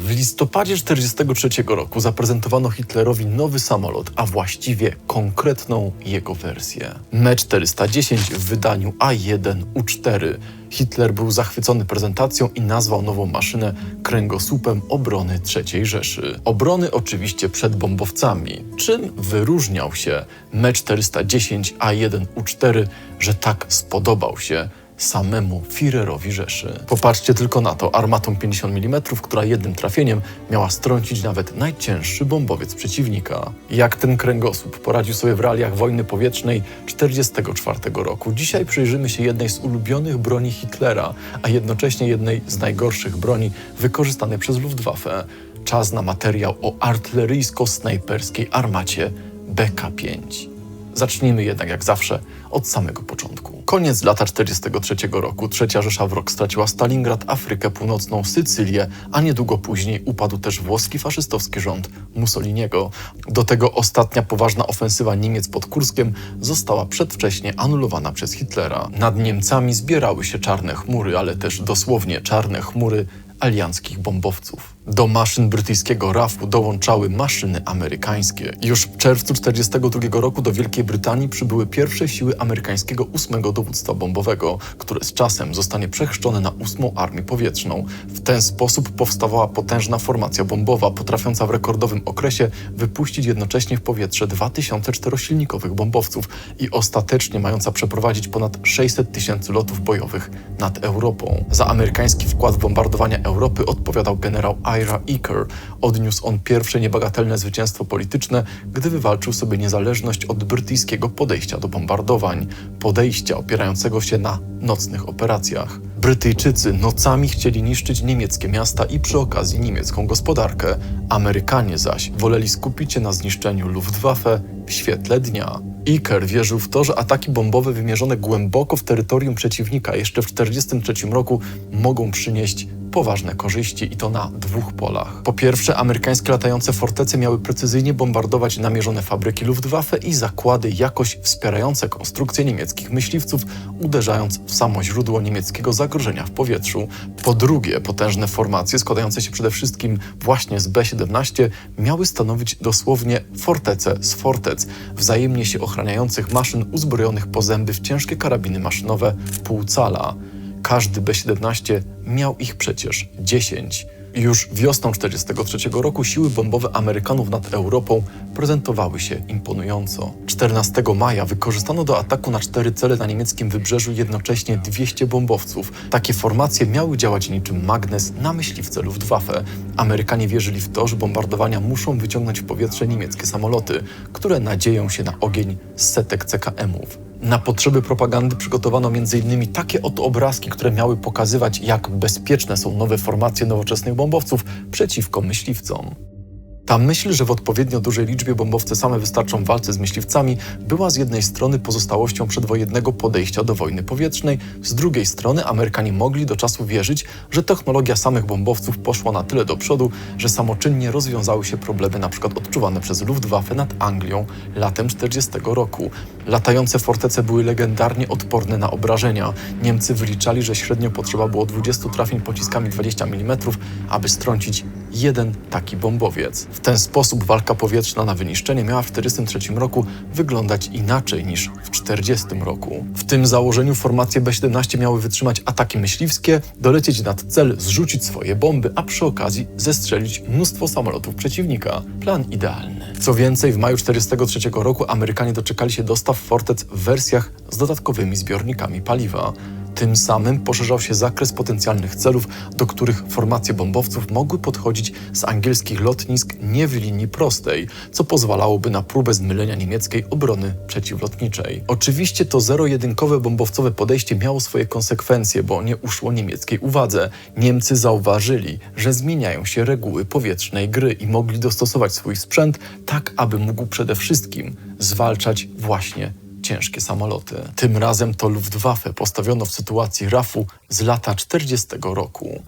W listopadzie 1943 roku zaprezentowano Hitlerowi nowy samolot, a właściwie konkretną jego wersję. Me-410 w wydaniu A1U4. Hitler był zachwycony prezentacją i nazwał nową maszynę kręgosłupem obrony III Rzeszy. Obrony oczywiście przed bombowcami. Czym wyróżniał się Me-410 A1U4, że tak spodobał się samemu Führerowi Rzeszy. Popatrzcie tylko na to, armatą 50 mm, która jednym trafieniem miała strącić nawet najcięższy bombowiec przeciwnika. Jak ten kręgosłup poradził sobie w realiach wojny powietrznej 1944 roku. Dzisiaj przyjrzymy się jednej z ulubionych broni Hitlera, a jednocześnie jednej z najgorszych broni wykorzystanej przez Luftwaffe. Czas na materiał o artyleryjsko-snajperskiej armacie BK-5. Zacznijmy jednak jak zawsze od samego początku. Koniec lata 43 roku. Trzecia Rzesza Wrok straciła Stalingrad, Afrykę Północną, Sycylię, a niedługo później upadł też włoski faszystowski rząd Mussoliniego. Do tego ostatnia poważna ofensywa Niemiec pod Kurskiem została przedwcześnie anulowana przez Hitlera. Nad Niemcami zbierały się czarne chmury, ale też dosłownie czarne chmury alianckich bombowców. Do maszyn brytyjskiego RAF-u dołączały maszyny amerykańskie. Już w czerwcu 1942 roku do Wielkiej Brytanii przybyły pierwsze siły amerykańskiego 8 Dowództwa Bombowego, które z czasem zostanie przechrzczone na 8 Armię Powietrzną. W ten sposób powstawała potężna formacja bombowa, potrafiąca w rekordowym okresie wypuścić jednocześnie w powietrze 2000 czterosilnikowych bombowców i ostatecznie mająca przeprowadzić ponad 600 tysięcy lotów bojowych nad Europą. Za amerykański wkład w bombardowania Europy odpowiadał generał Ira Eaker. Odniósł on pierwsze niebagatelne zwycięstwo polityczne, gdy wywalczył sobie niezależność od brytyjskiego podejścia do bombardowań, podejścia opierającego się na nocnych operacjach. Brytyjczycy nocami chcieli niszczyć niemieckie miasta i przy okazji niemiecką gospodarkę. Amerykanie zaś woleli skupić się na zniszczeniu Luftwaffe w świetle dnia. Iker wierzył w to, że ataki bombowe wymierzone głęboko w terytorium przeciwnika jeszcze w 1943 roku mogą przynieść poważne korzyści i to na dwóch polach. Po pierwsze, amerykańskie latające fortece miały precyzyjnie bombardować namierzone fabryki Luftwaffe i zakłady jakoś wspierające konstrukcje niemieckich myśliwców, uderzając w samo źródło niemieckiego zagrożenia w powietrzu. Po drugie, potężne formacje składające się przede wszystkim właśnie z B-17 miały stanowić dosłownie fortece z fortec, wzajemnie się ochraniających maszyn uzbrojonych po zęby w ciężkie karabiny maszynowe pół cala. Każdy B-17 miał ich przecież 10. Już wiosną 1943 roku siły bombowe Amerykanów nad Europą prezentowały się imponująco. 14 maja wykorzystano do ataku na cztery cele na niemieckim wybrzeżu jednocześnie 200 bombowców. Takie formacje miały działać niczym magnes na myśliwce Luftwaffe. Amerykanie wierzyli w to, że bombardowania muszą wyciągnąć w powietrze niemieckie samoloty, które nadzieją się na ogień z setek CKM-ów. Na potrzeby propagandy przygotowano m.in. takie oto obrazki, które miały pokazywać, jak bezpieczne są nowe formacje nowoczesnych bombowców przeciwko myśliwcom. Ta myśl, że w odpowiednio dużej liczbie bombowce same wystarczą w walce z myśliwcami, była z jednej strony pozostałością przedwojennego podejścia do wojny powietrznej, z drugiej strony Amerykanie mogli do czasu wierzyć, że technologia samych bombowców poszła na tyle do przodu, że samoczynnie rozwiązały się problemy np. odczuwane przez Luftwaffe nad Anglią latem 40 roku. Latające fortece były legendarnie odporne na obrażenia. Niemcy wyliczali, że średnio potrzeba było 20 trafień pociskami 20 mm, aby strącić jeden taki bombowiec. W ten sposób walka powietrzna na wyniszczenie miała w 1943 roku wyglądać inaczej niż w 1940 roku. W tym założeniu formacje B-17 miały wytrzymać ataki myśliwskie, dolecieć nad cel, zrzucić swoje bomby, a przy okazji zestrzelić mnóstwo samolotów przeciwnika. Plan idealny. Co więcej, w maju 1943 roku Amerykanie doczekali się dostaw fortec w wersjach z dodatkowymi zbiornikami paliwa. Tym samym poszerzał się zakres potencjalnych celów, do których formacje bombowców mogły podchodzić z angielskich lotnisk nie w linii prostej, co pozwalałoby na próbę zmylenia niemieckiej obrony przeciwlotniczej. Oczywiście to zero-jedynkowe bombowcowe podejście miało swoje konsekwencje, bo nie uszło niemieckiej uwadze. Niemcy zauważyli, że zmieniają się reguły powietrznej gry i mogli dostosować swój sprzęt tak, aby mógł przede wszystkim zwalczać właśnie ciężkie samoloty. Tym razem to Luftwaffe postawiono w sytuacji RAF-u z lata 40 roku.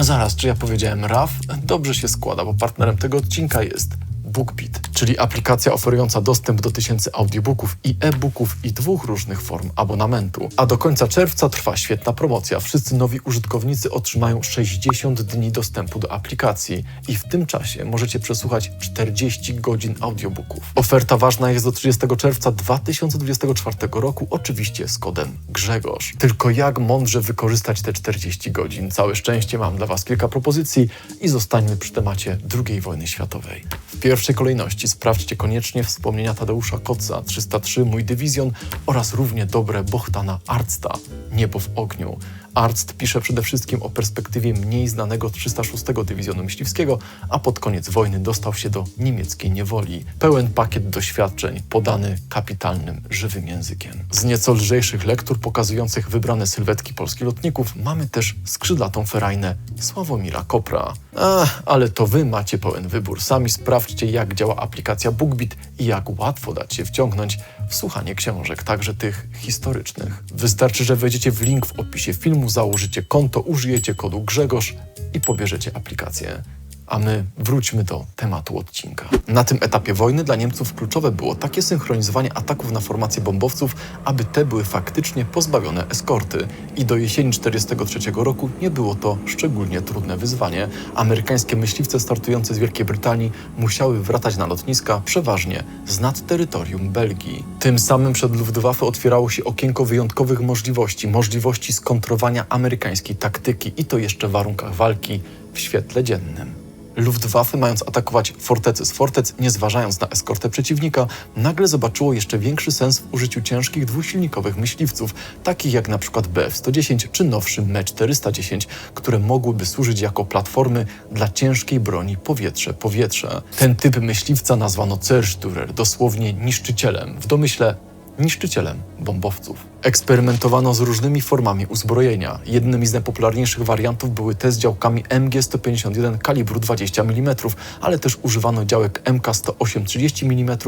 Zaraz, czy ja powiedziałem RAF? Dobrze się składa, bo partnerem tego odcinka jest BookBeat. Czyli aplikacja oferująca dostęp do tysięcy audiobooków i e-booków i dwóch różnych form abonamentu. A do końca czerwca trwa świetna promocja. Wszyscy nowi użytkownicy otrzymają 60 dni dostępu do aplikacji i w tym czasie możecie przesłuchać 40 godzin audiobooków. Oferta ważna jest do 30 czerwca 2024 roku, oczywiście z kodem Grzegorz. Tylko jak mądrze wykorzystać te 40 godzin? Całe szczęście mam dla Was kilka propozycji i zostańmy przy temacie II wojny światowej. W pierwszej kolejności sprawdźcie koniecznie wspomnienia Tadeusza Koca, 303 Mój Dywizjon oraz równie dobre Bohtana Arcta, Niebo w ogniu. Arzt pisze przede wszystkim o perspektywie mniej znanego 306 Dywizjonu Myśliwskiego, a pod koniec wojny dostał się do niemieckiej niewoli. Pełen pakiet doświadczeń, podany kapitalnym, żywym językiem. Z nieco lżejszych lektur pokazujących wybrane sylwetki polskich lotników mamy też skrzydlatą ferajnę Sławomira Kopra. Ach, ale to wy macie pełen wybór. Sami sprawdźcie, jak działa aplikacja BookBeat i jak łatwo dać się wciągnąć w słuchanie książek, także tych historycznych. Wystarczy, że wejdziecie w link w opisie filmu, założycie konto, użyjecie kodu Grzegorz i pobierzecie aplikację. A my wróćmy do tematu odcinka. Na tym etapie wojny dla Niemców kluczowe było takie synchronizowanie ataków na formacje bombowców, aby te były faktycznie pozbawione eskorty. I do jesieni 1943 roku nie było to szczególnie trudne wyzwanie. Amerykańskie myśliwce startujące z Wielkiej Brytanii musiały wracać na lotniska przeważnie z nad terytorium Belgii. Tym samym przed Luftwaffe otwierało się okienko wyjątkowych możliwości, możliwości skontrowania amerykańskiej taktyki i to jeszcze w warunkach walki w świetle dziennym. Luftwaffe, mając atakować fortecy z fortec, nie zważając na eskortę przeciwnika, nagle zobaczyło jeszcze większy sens w użyciu ciężkich dwusilnikowych myśliwców, takich jak przykład BF-110 czy nowszy Me-410, które mogłyby służyć jako platformy dla ciężkiej broni powietrze-powietrze. Ten typ myśliwca nazwano Zerstürer, dosłownie niszczycielem, w domyśle niszczycielem bombowców. Eksperymentowano z różnymi formami uzbrojenia. Jednymi z najpopularniejszych wariantów były te z działkami MG-151 kalibru 20 mm, ale też używano działek MK-108 30 mm,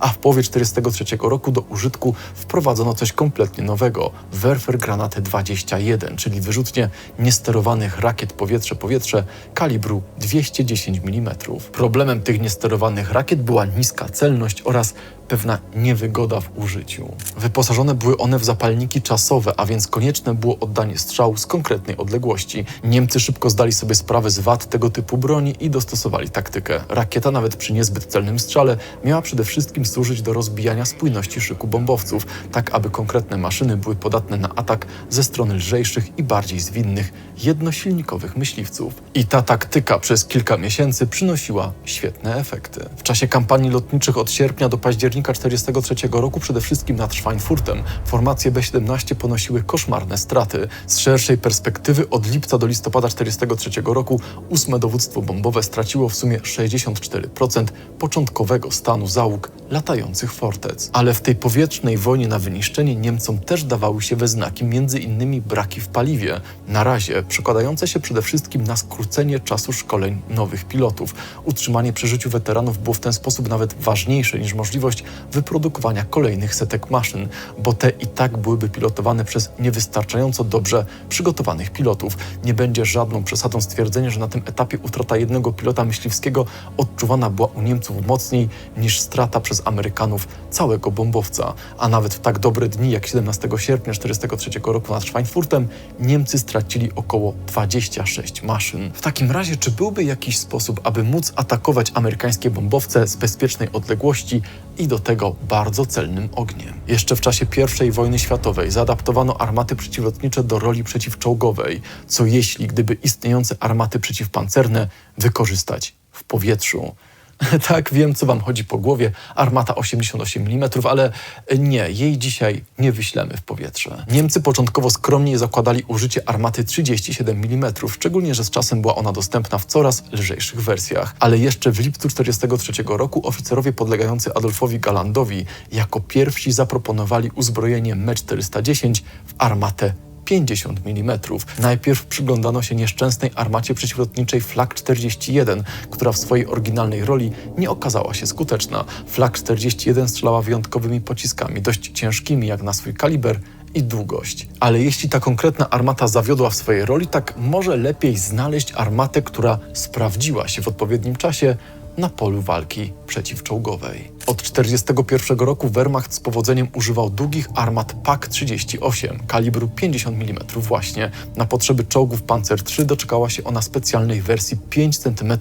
a w połowie 1943 roku do użytku wprowadzono coś kompletnie nowego – Werfer Granatę 21, czyli wyrzutnie niesterowanych rakiet powietrze-powietrze kalibru 210 mm. Problemem tych niesterowanych rakiet była niska celność oraz pewna niewygoda w użyciu. Wyposażone były one w zapalniki czasowe, a więc konieczne było oddanie strzału z konkretnej odległości. Niemcy szybko zdali sobie sprawę z wad tego typu broni i dostosowali taktykę. Rakieta, nawet przy niezbyt celnym strzale, miała przede wszystkim służyć do rozbijania spójności szyku bombowców, tak aby konkretne maszyny były podatne na atak ze strony lżejszych i bardziej zwinnych, jednosilnikowych myśliwców. I ta taktyka przez kilka miesięcy przynosiła świetne efekty. W czasie kampanii lotniczych od sierpnia do października 1943 roku przede wszystkim nad Schweinfurtem formacje B-17 ponosiły koszmarne straty. Z szerszej perspektywy od lipca do listopada 1943 roku ósme dowództwo bombowe straciło w sumie 64% początkowego stanu załóg latających fortec. Ale w tej powietrznej wojnie na wyniszczenie Niemcom też dawały się we znaki innymi braki w paliwie. Na razie przekładające się przede wszystkim na skrócenie czasu szkoleń nowych pilotów. Utrzymanie przy życiu weteranów było w ten sposób nawet ważniejsze niż możliwość wyprodukowania kolejnych setek maszyn, bo te i tak byłyby pilotowane przez niewystarczająco dobrze przygotowanych pilotów. Nie będzie żadną przesadą stwierdzenie, że na tym etapie utrata jednego pilota myśliwskiego odczuwana była u Niemców mocniej niż strata przez Amerykanów całego bombowca. A nawet w tak dobre dni jak 17 sierpnia 1943 roku nad Schweinfurtem Niemcy stracili około 26 maszyn. W takim razie, czy byłby jakiś sposób, aby móc atakować amerykańskie bombowce z bezpiecznej odległości i do tego bardzo celnym ogniem? Jeszcze w czasie I wojny światowej zaadaptowano armaty przeciwlotnicze do roli przeciwczołgowej, co jeśli gdyby istniejące armaty przeciwpancerne wykorzystać w powietrzu. Tak, wiem, co wam chodzi po głowie. Armata 88 mm, ale nie, jej dzisiaj nie wyślemy w powietrze. Niemcy początkowo skromnie zakładali użycie armaty 37 mm, szczególnie, że z czasem była ona dostępna w coraz lżejszych wersjach. Ale jeszcze w lipcu 1943 roku oficerowie podlegający Adolfowi Galandowi jako pierwsi zaproponowali uzbrojenie Me-410 w armatę 50 mm. Najpierw przyglądano się nieszczęsnej armacie przeciwlotniczej Flak 41, która w swojej oryginalnej roli nie okazała się skuteczna. Flak 41 strzelała wyjątkowymi pociskami, dość ciężkimi jak na swój kaliber i długość. Ale jeśli ta konkretna armata zawiodła w swojej roli, tak może lepiej znaleźć armatę, która sprawdziła się w odpowiednim czasie na polu walki przeciwczołgowej. Od 1941 roku Wehrmacht z powodzeniem używał długich armat PAK-38 kalibru 50 mm właśnie. Na potrzeby czołgów Panzer III doczekała się ona specjalnej wersji 5 cm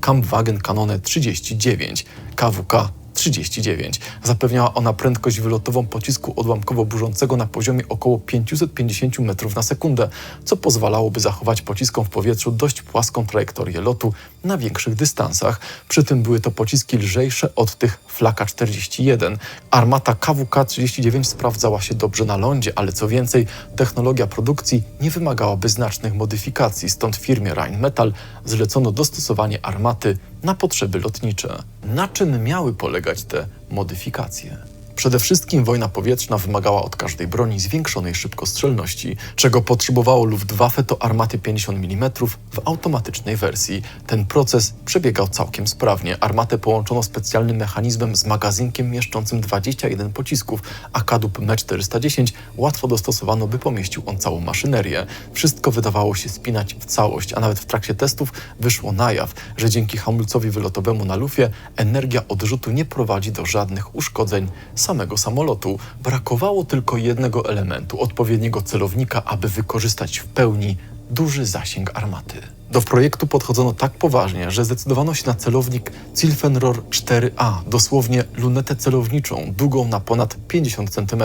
Kampfwagen Kanone 39 KWK 39. Zapewniała ona prędkość wylotową pocisku odłamkowo-burzącego na poziomie około 550 metrów na sekundę, co pozwalałoby zachować pociskom w powietrzu dość płaską trajektorię lotu na większych dystansach. Przy tym były to pociski lżejsze od tych Flaka 41. Armata KWK-39 sprawdzała się dobrze na lądzie, ale co więcej, technologia produkcji nie wymagałaby znacznych modyfikacji, stąd firmie Rheinmetall zlecono dostosowanie armaty na potrzeby lotnicze. Na czym miały polegać te modyfikacje? Przede wszystkim wojna powietrzna wymagała od każdej broni zwiększonej szybkostrzelności. Czego potrzebowało Luftwaffe to armaty 50 mm w automatycznej wersji. Ten proces przebiegał całkiem sprawnie. Armatę połączono specjalnym mechanizmem z magazynkiem mieszczącym 21 pocisków, a kadłub M410 łatwo dostosowano, by pomieścił on całą maszynerię. Wszystko wydawało się spinać w całość, a nawet w trakcie testów wyszło na jaw, że dzięki hamulcowi wylotowemu na lufie energia odrzutu nie prowadzi do żadnych uszkodzeń samego samolotu. Brakowało tylko jednego elementu odpowiedniego celownika, aby wykorzystać w pełni duży zasięg armaty. Do projektu podchodzono tak poważnie, że zdecydowano się na celownik Zilfenrohr 4A, dosłownie lunetę celowniczą, długą na ponad 50 cm,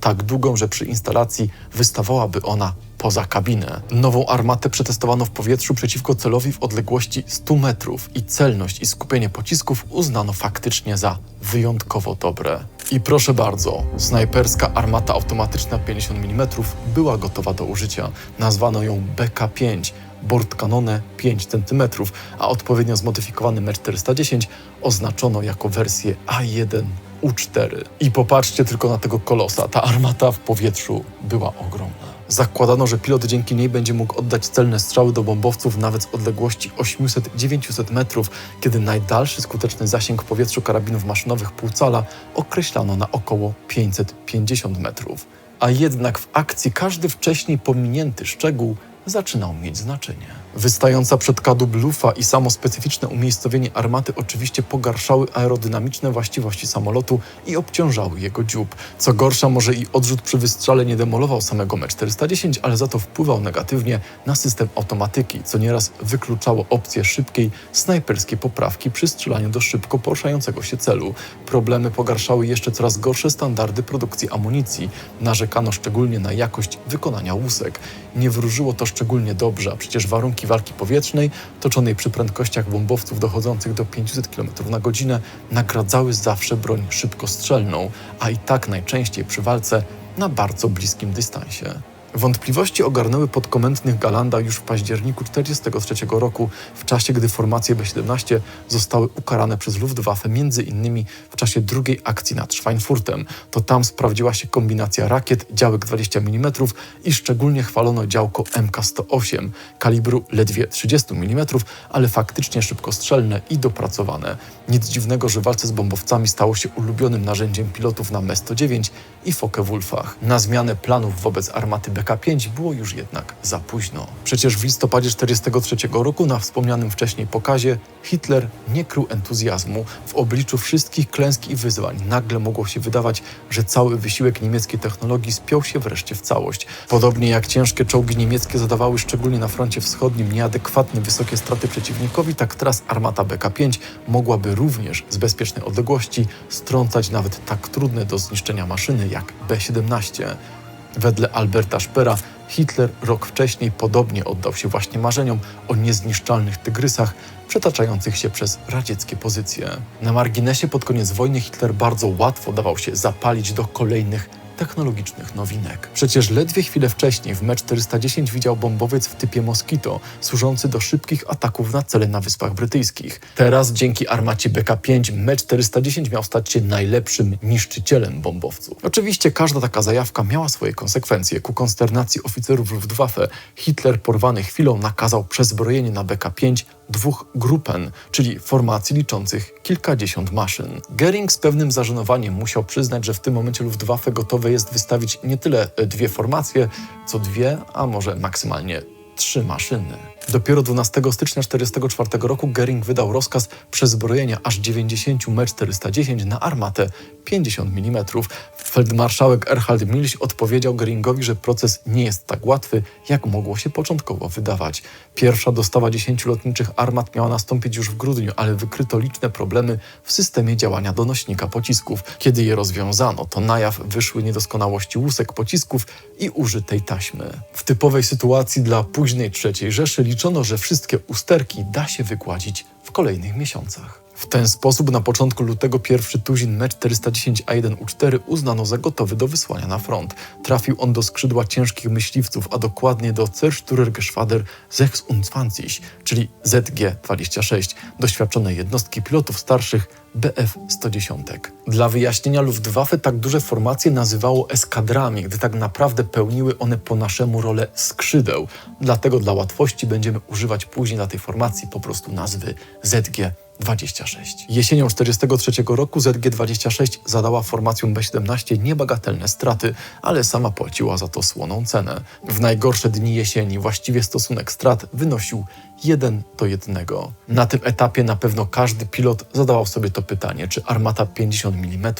tak długą, że przy instalacji wystawałaby ona poza kabinę. Nową armatę przetestowano w powietrzu przeciwko celowi w odległości 100 metrów i celność i skupienie pocisków uznano faktycznie za wyjątkowo dobre. I proszę bardzo, snajperska armata automatyczna 50 mm była gotowa do użycia. Nazwano ją BK-5, bord kanone 5 cm, a odpowiednio zmodyfikowany M410 oznaczono jako wersję A1 U4. I popatrzcie tylko na tego kolosa, ta armata w powietrzu była ogromna. Zakładano, że pilot dzięki niej będzie mógł oddać celne strzały do bombowców nawet z odległości 800-900 metrów, kiedy najdalszy skuteczny zasięg w powietrzu karabinów maszynowych półcala określano na około 550 metrów. A jednak w akcji każdy wcześniej pominięty szczegół zaczynał mieć znaczenie. Wystająca przed kadłub lufa i samo specyficzne umiejscowienie armaty oczywiście pogarszały aerodynamiczne właściwości samolotu i obciążały jego dziób. Co gorsza, może i odrzut przy wystrzale nie demolował samego M410, ale za to wpływał negatywnie na system automatyki, co nieraz wykluczało opcję szybkiej, snajperskiej poprawki przy strzelaniu do szybko poruszającego się celu. Problemy pogarszały jeszcze coraz gorsze standardy produkcji amunicji. Narzekano szczególnie na jakość wykonania łusek. Nie wróżyło to szczególnie dobrze, a przecież warunki walki powietrznej, toczonej przy prędkościach bombowców dochodzących do 500 km na godzinę, nagradzały zawsze broń szybkostrzelną, a i tak najczęściej przy walce na bardzo bliskim dystansie. Wątpliwości ogarnęły podkomendnych Galanda już w październiku 1943 roku, w czasie gdy formacje B-17 zostały ukarane przez Luftwaffe między innymi w czasie drugiej akcji nad Schweinfurtem. To tam sprawdziła się kombinacja rakiet, działek 20 mm i szczególnie chwalono działko MK-108 kalibru ledwie 30 mm, ale faktycznie szybkostrzelne i dopracowane. Nic dziwnego, że walce z bombowcami stało się ulubionym narzędziem pilotów na Me-109 i Focke-Wulfach. Na zmianę planów wobec armaty BK-5 było już jednak za późno. Przecież w listopadzie 1943 roku na wspomnianym wcześniej pokazie Hitler nie krył entuzjazmu. W obliczu wszystkich klęsk i wyzwań nagle mogło się wydawać, że cały wysiłek niemieckiej technologii spiął się wreszcie w całość. Podobnie jak ciężkie czołgi niemieckie zadawały szczególnie na froncie wschodnim nieadekwatnie wysokie straty przeciwnikowi, tak teraz armata BK-5 mogłaby również z bezpiecznej odległości strącać nawet tak trudne do zniszczenia maszyny jak B-17. Wedle Alberta Szpera Hitler rok wcześniej podobnie oddał się właśnie marzeniom o niezniszczalnych tygrysach przetaczających się przez radzieckie pozycje. Na marginesie pod koniec wojny Hitler bardzo łatwo dawał się zapalić do kolejnych technologicznych nowinek. Przecież ledwie chwilę wcześniej w mecz 410 widział bombowiec w typie Moskito, służący do szybkich ataków na cele na Wyspach Brytyjskich. Teraz dzięki armacie BK-5 mecz 410 miał stać się najlepszym niszczycielem bombowców. Oczywiście każda taka zajawka miała swoje konsekwencje. Ku konsternacji oficerów Luftwaffe Hitler porwany chwilą nakazał przezbrojenie na BK-5 dwóch grupen, czyli formacji liczących kilkadziesiąt maszyn. Goering z pewnym zażenowaniem musiał przyznać, że w tym momencie Luftwaffe gotowe jest wystawić nie tyle dwie formacje, co dwie, a może maksymalnie trzy maszyny. Dopiero 12 stycznia 1944 roku Goering wydał rozkaz przezbrojenia aż 90 M410 na armatę 50 mm. Feldmarszałek Erhard Milch odpowiedział Goeringowi, że proces nie jest tak łatwy, jak mogło się początkowo wydawać. Pierwsza dostawa 10 lotniczych armat miała nastąpić już w grudniu, ale wykryto liczne problemy w systemie działania donośnika pocisków. Kiedy je rozwiązano, to na jaw wyszły niedoskonałości łusek pocisków i użytej taśmy. W typowej sytuacji dla późnej III Rzeszy liczono, że wszystkie usterki da się wygładzić w kolejnych miesiącach. W ten sposób na początku lutego pierwszy tuzin Me410A1U4 uznano za gotowy do wysłania na front. Trafił on do skrzydła ciężkich myśliwców, a dokładnie do Zerstörergeschwader 26, czyli ZG-26, doświadczonej jednostki pilotów starszych BF-110. Dla wyjaśnienia Luftwaffe tak duże formacje nazywało eskadrami, gdy tak naprawdę pełniły one po naszemu rolę skrzydeł. Dlatego dla łatwości będziemy używać później dla tej formacji po prostu nazwy ZG 26. Jesienią 1943 roku ZG-26 zadała formacjom B-17 niebagatelne straty, ale sama płaciła za to słoną cenę. W najgorsze dni jesieni właściwie stosunek strat wynosił 1 do 1. Na tym etapie na pewno każdy pilot zadawał sobie to pytanie, czy armata 50 mm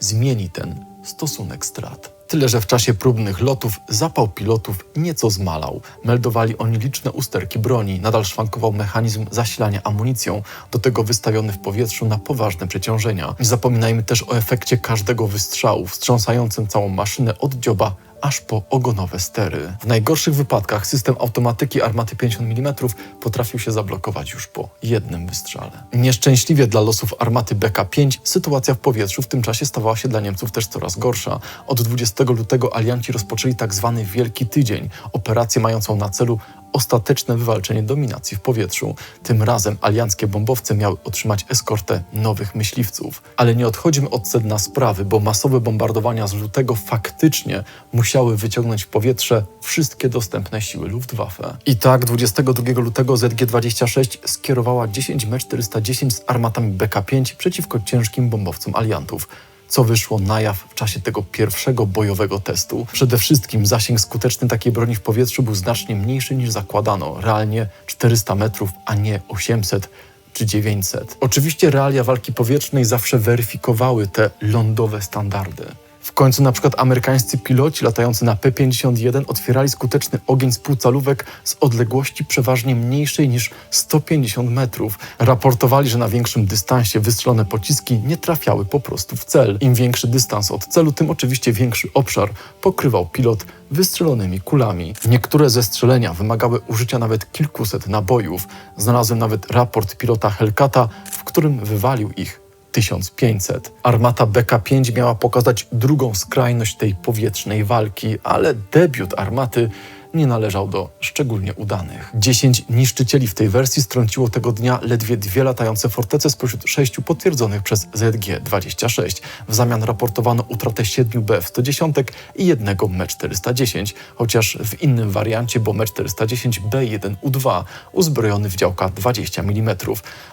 zmieni ten stosunek strat. Tyle, że w czasie próbnych lotów zapał pilotów nieco zmalał. Meldowali oni liczne usterki broni, nadal szwankował mechanizm zasilania amunicją, do tego wystawiony w powietrzu na poważne przeciążenia. Nie zapominajmy też o efekcie każdego wystrzału, wstrząsającym całą maszynę od dzioba aż po ogonowe stery. W najgorszych wypadkach system automatyki armaty 50 mm potrafił się zablokować już po jednym wystrzale. Nieszczęśliwie dla losów armaty BK-5 sytuacja w powietrzu w tym czasie stawała się dla Niemców też coraz gorsza. Od 20 lutego alianci rozpoczęli tak zwany Wielki Tydzień, operację mającą na celu ostateczne wywalczenie dominacji w powietrzu. Tym razem alianckie bombowce miały otrzymać eskortę nowych myśliwców. Ale nie odchodźmy od sedna sprawy, bo masowe bombardowania z lutego faktycznie musiały wyciągnąć w powietrze wszystkie dostępne siły Luftwaffe. I tak 22 lutego ZG-26 skierowała 10 M410 z armatami BK-5 przeciwko ciężkim bombowcom aliantów co wyszło na jaw w czasie tego pierwszego bojowego testu. Przede wszystkim zasięg skuteczny takiej broni w powietrzu był znacznie mniejszy niż zakładano, realnie 400 metrów, a nie 800 czy 900. Oczywiście realia walki powietrznej zawsze weryfikowały te lądowe standardy. W końcu na przykład amerykańscy piloci latający na P-51 otwierali skuteczny ogień z półcalówek z odległości przeważnie mniejszej niż 150 metrów. Raportowali, że na większym dystansie wystrzelone pociski nie trafiały po prostu w cel. Im większy dystans od celu, tym oczywiście większy obszar pokrywał pilot wystrzelonymi kulami. Niektóre zestrzelenia wymagały użycia nawet kilkuset nabojów. Znalazłem nawet raport pilota Hellcata, w którym wywalił ich 1500. Armata BK-5 miała pokazać drugą skrajność tej powietrznej walki, ale debiut armaty nie należał do szczególnie udanych. 10 niszczycieli w tej wersji strąciło tego dnia ledwie dwie latające fortece spośród sześciu potwierdzonych przez ZG-26. W zamian raportowano utratę 7 BF-110 i jednego Me-410, chociaż w innym wariancie, bo Me-410B1U2 uzbrojony w działka 20 mm.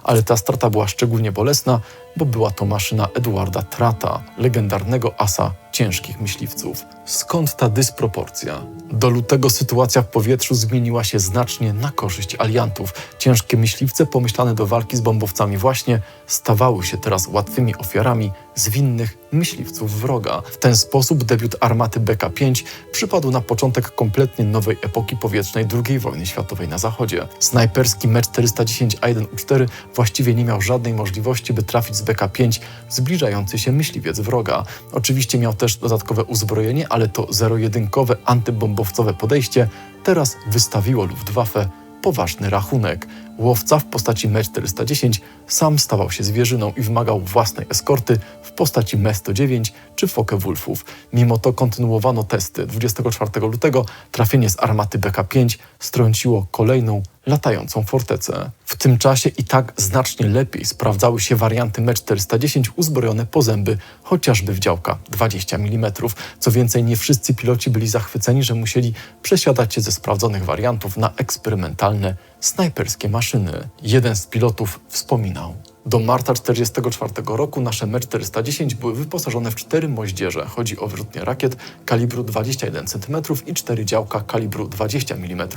Ale ta strata była szczególnie bolesna, bo była to maszyna Eduarda Trata, legendarnego asa ciężkich myśliwców. Skąd ta dysproporcja? Do lutego sytuacja w powietrzu zmieniła się znacznie na korzyść aliantów. Ciężkie myśliwce pomyślane do walki z bombowcami właśnie stawały się teraz łatwymi ofiarami zwinnych myśliwców wroga. W ten sposób debiut armaty BK-5 przypadł na początek kompletnie nowej epoki powietrznej II wojny światowej na zachodzie. Snajperski Me-410A1U4 właściwie nie miał żadnej możliwości, by trafić z BK-5 zbliżający się myśliwiec wroga. Oczywiście miał też dodatkowe uzbrojenie, ale to zero-jedynkowe antybombowcowe podejście teraz wystawiło Luftwaffe poważny rachunek. Łowca w postaci Me-410 sam stawał się zwierzyną i wymagał własnej eskorty w postaci Me-109 czy Focke-Wulfów. Mimo to kontynuowano testy. 24 lutego trafienie z armaty BK-5 strąciło kolejną latającą fortecę. W tym czasie i tak znacznie lepiej sprawdzały się warianty Me-410 uzbrojone po zęby, chociażby w działka 20 mm. Co więcej, nie wszyscy piloci byli zachwyceni, że musieli przesiadać się ze sprawdzonych wariantów na eksperymentalne snajperskie maszyny. Jeden z pilotów wspominał. Do marca 1944 roku nasze Me-410 były wyposażone w cztery moździerze. Chodzi o wyrzutnie rakiet kalibru 21 cm i cztery działka kalibru 20 mm.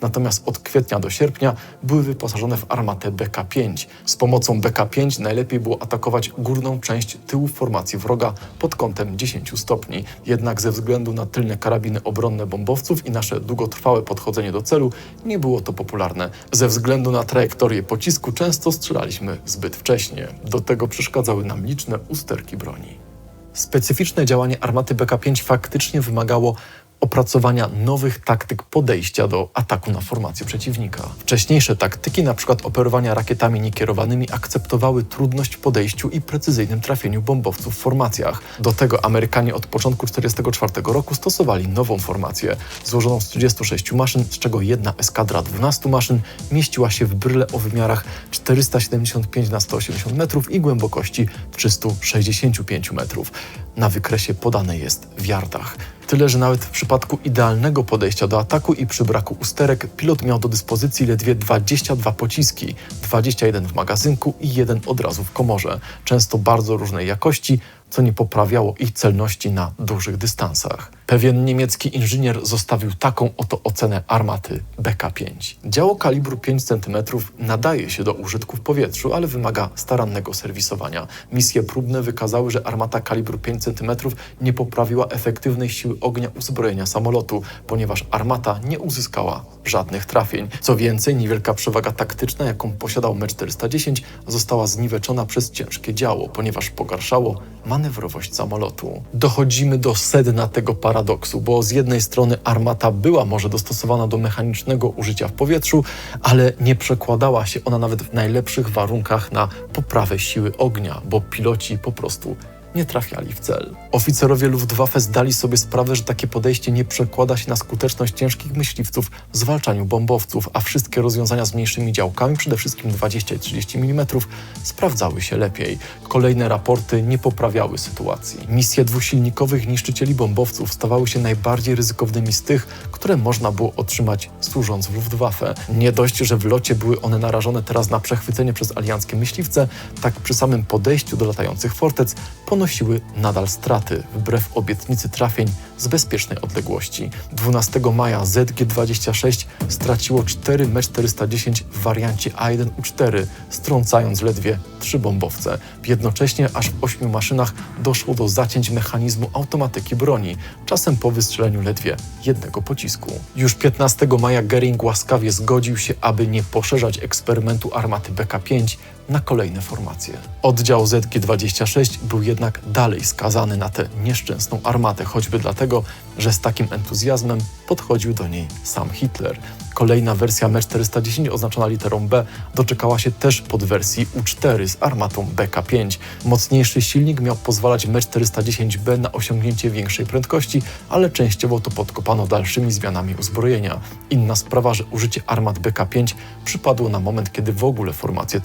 Natomiast od kwietnia do sierpnia były wyposażone w armatę BK-5. Z pomocą BK-5 najlepiej było atakować górną część tyłu formacji wroga pod kątem 10 stopni. Jednak ze względu na tylne karabiny obronne bombowców i nasze długotrwałe podchodzenie do celu nie było to popularne. Ze względu na trajektorię pocisku często strzelaliśmy zbyt wcześnie. Do tego przeszkadzały nam liczne usterki broni. Specyficzne działanie armaty BK-5 faktycznie wymagało opracowania nowych taktyk podejścia do ataku na formację przeciwnika. Wcześniejsze taktyki, np. operowania rakietami niekierowanymi, akceptowały trudność w podejściu i precyzyjnym trafieniu bombowców w formacjach. Do tego Amerykanie od początku 1944 roku stosowali nową formację, złożoną z 36 maszyn, z czego jedna eskadra 12 maszyn mieściła się w bryle o wymiarach 475 na 180 metrów i głębokości 365 metrów. Na wykresie podane jest w yardach. Tyle, że nawet w przypadku idealnego podejścia do ataku i przy braku usterek, pilot miał do dyspozycji ledwie 22 pociski, 21 w magazynku i jeden od razu w komorze, często bardzo różnej jakości, co nie poprawiało ich celności na dużych dystansach. Pewien niemiecki inżynier zostawił taką oto ocenę armaty BK-5. Działo kalibru 5 cm nadaje się do użytku w powietrzu, ale wymaga starannego serwisowania. Misje próbne wykazały, że armata kalibru 5 cm nie poprawiła efektywnej siły ognia uzbrojenia samolotu, ponieważ armata nie uzyskała żadnych trafień. Co więcej, niewielka przewaga taktyczna, jaką posiadał Me-410, została zniweczona przez ciężkie działo, ponieważ pogarszało manewrowość samolotu. Dochodzimy do sedna tego paradoksu, bo z jednej strony armata była może dostosowana do mechanicznego użycia w powietrzu, ale nie przekładała się ona nawet w najlepszych warunkach na poprawę siły ognia, bo piloci po prostu nie trafiali w cel. Oficerowie Luftwaffe zdali sobie sprawę, że takie podejście nie przekłada się na skuteczność ciężkich myśliwców w zwalczaniu bombowców, a wszystkie rozwiązania z mniejszymi działkami, przede wszystkim 20 i 30 mm, sprawdzały się lepiej. Kolejne raporty nie poprawiały sytuacji. Misje dwusilnikowych niszczycieli bombowców stawały się najbardziej ryzykownymi z tych, które można było otrzymać służąc w Luftwaffe. Nie dość, że w locie były one narażone teraz na przechwycenie przez alianckie myśliwce, tak przy samym podejściu do latających fortec ponosiły nadal straty, wbrew obietnicy trafień z bezpiecznej odległości. 12 maja ZG-26 straciło 4 M410 w wariancie A1U4, strącając ledwie trzy bombowce. Jednocześnie aż w ośmiu maszynach doszło do zacięć mechanizmu automatyki broni, czasem po wystrzeleniu ledwie jednego pocisku. Już 15 maja Gering łaskawie zgodził się, aby nie poszerzać eksperymentu armaty BK-5 na kolejne formacje. Oddział ZG-26 był jednak dalej skazany na tę nieszczęsną armatę, choćby dlatego, że z takim entuzjazmem podchodził do niej sam Hitler. Kolejna wersja Me-410 oznaczona literą B doczekała się też pod wersji U4 z armatą BK-5. Mocniejszy silnik miał pozwalać Me-410B na osiągnięcie większej prędkości, ale częściowo to podkopano dalszymi zmianami uzbrojenia. Inna sprawa, że użycie armat BK-5 przypadło na moment, kiedy w ogóle formacje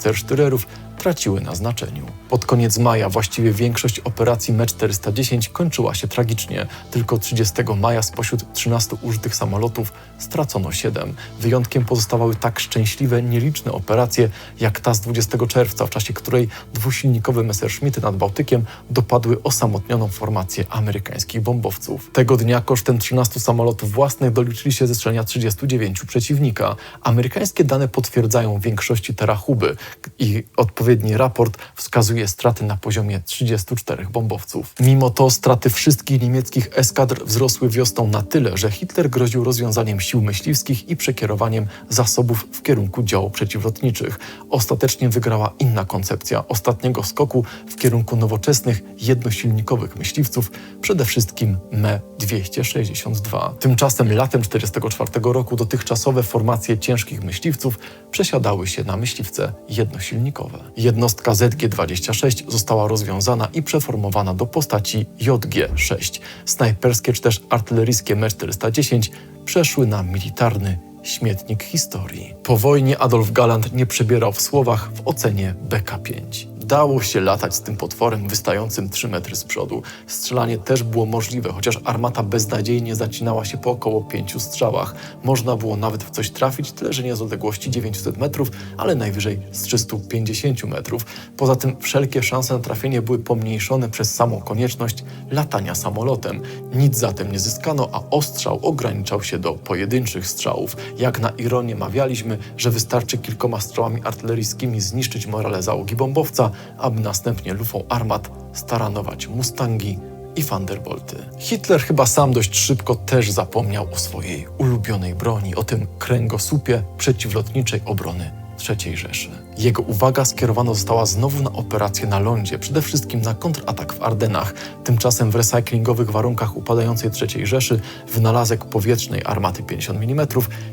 CR-4-erów traciły na znaczeniu. Pod koniec maja właściwie większość operacji Me-410 kończyła się tragicznie. Tylko 30 maja spośród 13 użytych samolotów stracono 7. Wyjątkiem pozostawały tak szczęśliwe, nieliczne operacje, jak ta z 20 czerwca, w czasie której dwusilnikowe Messerschmitty nad Bałtykiem dopadły osamotnioną formację amerykańskich bombowców. Tego dnia kosztem 13 samolotów własnych doliczyli się zestrzelenia 39 przeciwnika. Amerykańskie dane potwierdzają większości terachuby i odpowiedni raport wskazuje straty na poziomie 34 bombowców. Mimo to straty wszystkich niemieckich eskadr wzrosły wiosną na tyle, że Hitler groził rozwiązaniem sił myśliwskich i przekierowaniem zasobów w kierunku dział przeciwlotniczych. Ostatecznie wygrała inna koncepcja ostatniego skoku w kierunku nowoczesnych, jednosilnikowych myśliwców, przede wszystkim Me-262. Tymczasem latem 1944 roku dotychczasowe formacje ciężkich myśliwców przesiadały się na myśliwce jednosilnikowe. Jednostka ZG-26 została rozwiązana i przeformowana do postaci JG-6. Snajperskie czy też artyleryjskie Me-410 przeszły na militarny śmietnik historii. Po wojnie Adolf Galland nie przebierał w słowach w ocenie BK-5. Dało się latać z tym potworem wystającym 3 metry z przodu. Strzelanie też było możliwe, chociaż armata beznadziejnie zacinała się po około pięciu strzałach. Można było nawet w coś trafić, tyle że nie z odległości 900 metrów, ale najwyżej z 350 metrów. Poza tym wszelkie szanse na trafienie były pomniejszone przez samą konieczność latania samolotem. Nic zatem nie zyskano, a ostrzał ograniczał się do pojedynczych strzałów. Jak na ironię mawialiśmy, że wystarczy kilkoma strzałami artyleryjskimi zniszczyć morale załogi bombowca, aby następnie lufą armat staranować Mustangi i Thunderbolty. Hitler chyba sam dość szybko też zapomniał o swojej ulubionej broni, o tym kręgosłupie przeciwlotniczej obrony III Rzeszy. Jego uwaga skierowana została znowu na operację na lądzie, przede wszystkim na kontratak w Ardenach. Tymczasem w recyklingowych warunkach upadającej III Rzeszy wynalazek powietrznej armaty 50 mm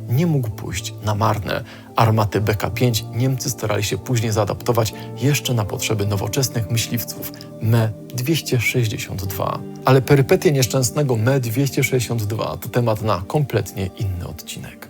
nie mógł pójść na marne. Armaty BK-5 Niemcy starali się później zaadaptować jeszcze na potrzeby nowoczesnych myśliwców Me-262. Ale perypetie nieszczęsnego Me-262 to temat na kompletnie inny odcinek.